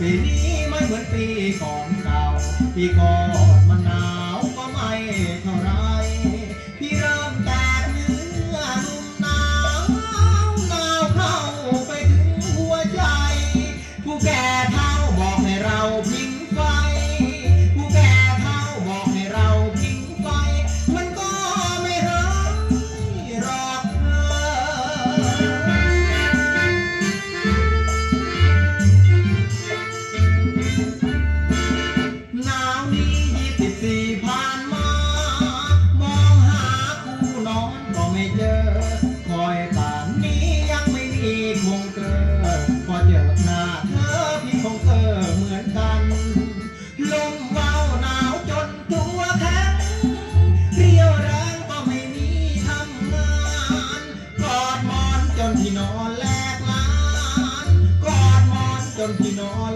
ปีนี้ไม่เหมือนปีก่อนเก่าปีก่อนมันหนาวก็ไม่เท่าไร พี่เริ่มแตกเนื้อนุ่มหนาวหนาวเข้าไปถึงหัวใจ ผู้แก่ ไม่เจอคอยป่านนี้ยังไม่มีคงเกอพอเจอหน้าเธอพี่คงเกอเหมือนกัน ลมเว้าหนาวจนตัวแข็งเรียวแรงก็ไม่มีทำงานกอดมอนจนที่นอนแลกลานกอดมอนจนที่นอน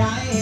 trae